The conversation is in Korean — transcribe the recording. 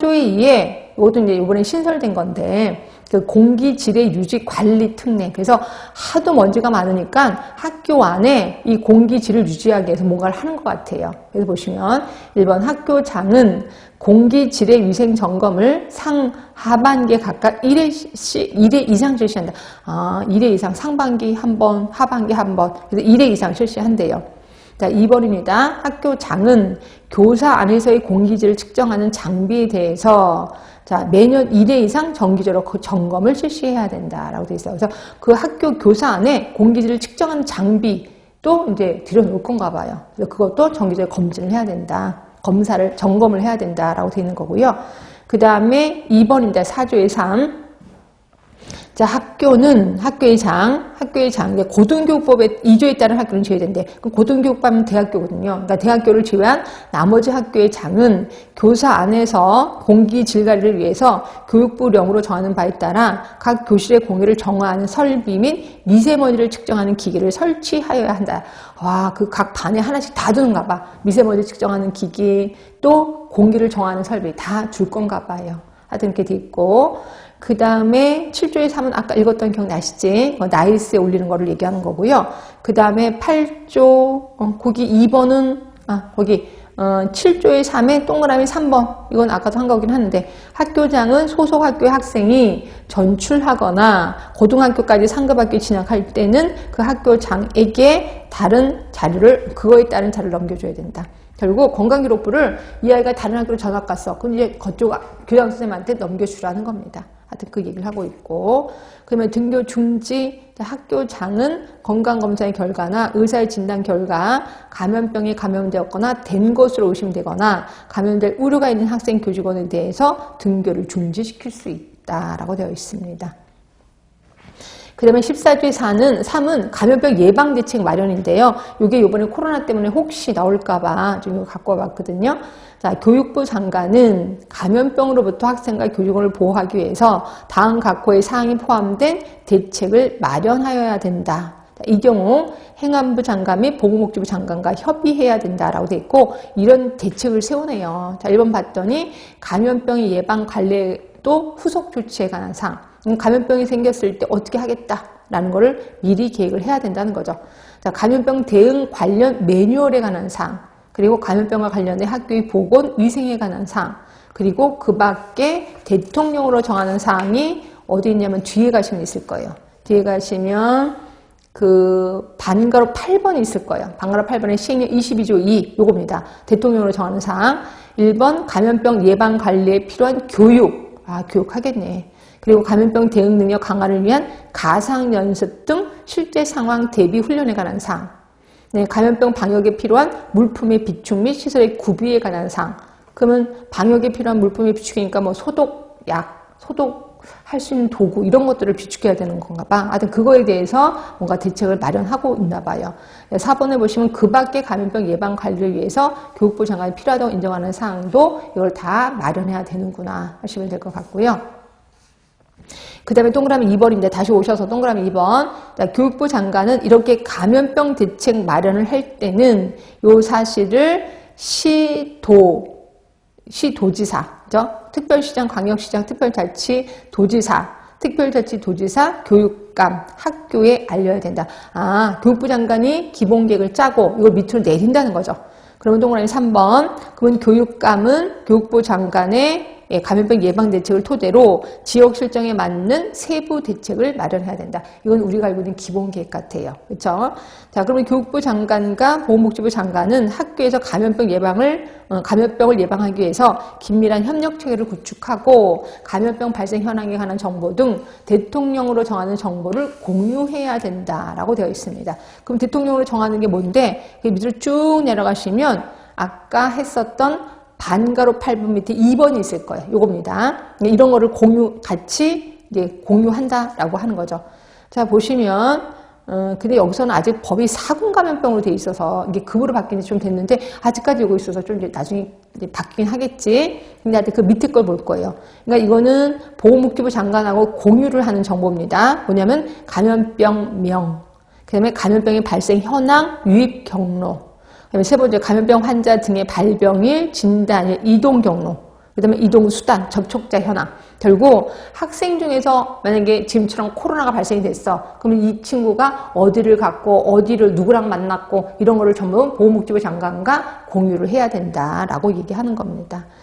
조의에 이것도 이제 이번에 신설된 건데 그 공기질의 유지 관리 특례. 그래서 하도 먼지가 많으니까 학교 안에 이 공기 질을 유지하기 위해서 뭔가를 하는 것 같아요. 그래서 보시면 1번 학교장은 공기 질의 위생 점검을 상 하반기에 각각 1회씩 1회 이상 실시한다. 아, 1회 이상 상반기 한 번, 하반기 한 번. 그래서 1회 이상 실시한대요. 자, 2번입니다. 학교장은 교사 안에서의 공기질을 측정하는 장비에 대해서 자, 매년 1회 이상 정기적으로 그 점검을 실시해야 된다라고 되어 있어요. 그래서 그 학교 교사 안에 공기질을 측정하는 장비 또 이제 들여놓을 건가 봐요. 그래서 그것도 정기적으로 검진을 해야 된다. 검사를, 점검을 해야 된다라고 되어 있는 거고요. 그 다음에 2번입니다. 4조의 3. 자, 학교는 학교의 장, 학교의 장, 고등교육법의 2조에 따른 학교는 제외된대. 그럼 고등교육법은 대학교거든요. 그러니까 대학교를 제외한 나머지 학교의 장은 교사 안에서 공기 질관리를 위해서 교육부령으로 정하는 바에 따라 각 교실의 공기를 정화하는 설비 및 미세먼지를 측정하는 기기를 설치하여야 한다. 와, 그 각 반에 하나씩 다 두는가 봐. 미세먼지 측정하는 기기, 또 공기를 정화하는 설비 다 줄 건가 봐요. 하여튼 이렇게 돼 있고. 그 다음에 7조의 3은 아까 읽었던 기억나시지? 뭐 나일스에 올리는 거를 얘기하는 거고요. 그 다음에 8조, 어, 거기 2번은, 아, 거기, 어, 7조의 3에 동그라미 3번. 이건 아까도 한 거긴 하는데, 학교장은 소속 학교의 학생이 전출하거나 고등학교까지 상급학교 진학할 때는 그 학교장에게 다른 자료를, 그거에 따른 자료를 넘겨줘야 된다. 결국 건강기록부를 이 아이가 다른 학교로 전학 갔어. 그럼 이제 그쪽 교장 선생님한테 넘겨주라는 겁니다. 하여튼 그 얘기를 하고 있고 그러면 등교 중지 학교장은 건강검사의 결과나 의사의 진단 결과 감염병에 감염되었거나 된 것으로 의심되거나 감염될 우려가 있는 학생 교직원에 대해서 등교를 중지시킬 수 있다라고 되어 있습니다. 그 다음에 14조의 4는, 3은 감염병 예방 대책 마련인데요. 이게 이번에 코로나 때문에 혹시 나올까봐 좀 갖고 와봤거든요. 자, 교육부 장관은 감염병으로부터 학생과 교직원을 보호하기 위해서 다음 각호의 사항이 포함된 대책을 마련하여야 된다. 이 경우 행안부 장관 및 보건복지부 장관과 협의해야 된다라고 돼 있고 이런 대책을 세우네요. 자, 1번 봤더니 감염병의 예방 관리 도 후속 조치에 관한 사항. 음, 감염병이 생겼을 때 어떻게 하겠다라는 것을 미리 계획을 해야 된다는 거죠. 자, 감염병 대응 관련 매뉴얼에 관한 사항, 그리고 감염병과 관련된 학교의 보건 위생에 관한 사항, 그리고 그 밖에 대통령으로 정하는 사항이 어디 있냐면 뒤에 가시면 있을 거예요. 뒤에 가시면 그 반가로 8번이 있을 거예요. 반가로 8번에 시행령 22조 2 요겁니다. 대통령으로 정하는 사항. 1번 감염병 예방 관리에 필요한 교육. 아, 교육하겠네. 그리고 감염병 대응 능력 강화를 위한 가상 연습 등 실제 상황 대비 훈련에 관한 사항. 네, 감염병 방역에 필요한 물품의 비축 및 시설의 구비에 관한 사항. 그러면 방역에 필요한 물품의 비축이니까 뭐 소독 약, 소독 할 수 있는 도구 이런 것들을 비축해야 되는 건가 봐. 하여튼 그거에 대해서 뭔가 대책을 마련하고 있나 봐요. 4번에 보시면 그 밖에 감염병 예방 관리를 위해서 교육부 장관이 필요하다고 인정하는 사항도 이걸 다 마련해야 되는구나 하시면 될 것 같고요. 그 다음에 동그라미 2번인데 다시 오셔서 동그라미 2번. 자, 교육부 장관은 이렇게 감염병 대책 마련을 할 때는 요 사실을 시도, 시도지사, 그죠? 특별시장, 광역시장, 특별자치, 도지사, 특별자치 도지사, 교육감, 학교에 알려야 된다. 아, 교육부 장관이 기본계획을 짜고 이걸 밑으로 내린다는 거죠. 그러면 동그라미 3번. 그러면 교육감은 교육부 장관의 예, 감염병 예방 대책을 토대로 지역 실정에 맞는 세부 대책을 마련해야 된다. 이건 우리가 알고 있는 기본 계획 같아요. 그렇죠? 자, 그러면 교육부 장관과 보건복지부 장관은 학교에서 감염병 예방을 어, 감염병을 예방하기 위해서 긴밀한 협력 체계를 구축하고 감염병 발생 현황에 관한 정보 등 대통령으로 정하는 정보를 공유해야 된다라고 되어 있습니다. 그럼 대통령으로 정하는 게 뭔데? 밑으로 쭉 내려가시면 아까 했었던 반가로 8번 밑에 2번이 있을 거예요. 요겁니다. 이런 거를 공유, 같이 이제 공유한다라고 하는 거죠. 자, 보시면, 어, 근데 여기서는 아직 법이 사군 감염병으로 돼 있어서 이게 급으로 바뀐 지 좀 됐는데 아직까지 이거 있어서 좀 이제 나중에 이제 바뀌긴 하겠지. 근데 그 밑에 걸 볼 거예요. 그러니까 이거는 보건복지부 장관하고 공유를 하는 정보입니다. 뭐냐면 감염병명, 그 다음에 감염병의 발생 현황, 유입 경로, 세 번째 감염병 환자 등의 발병일, 진단일, 이동 경로 그 다음에 이동 수단, 접촉자 현황. 결국 학생 중에서 만약에 지금처럼 코로나가 발생이 됐어. 그러면 이 친구가 어디를 갔고 어디를 누구랑 만났고 이런 거를 전부 보건복지부 장관과 공유를 해야 된다라고 얘기하는 겁니다.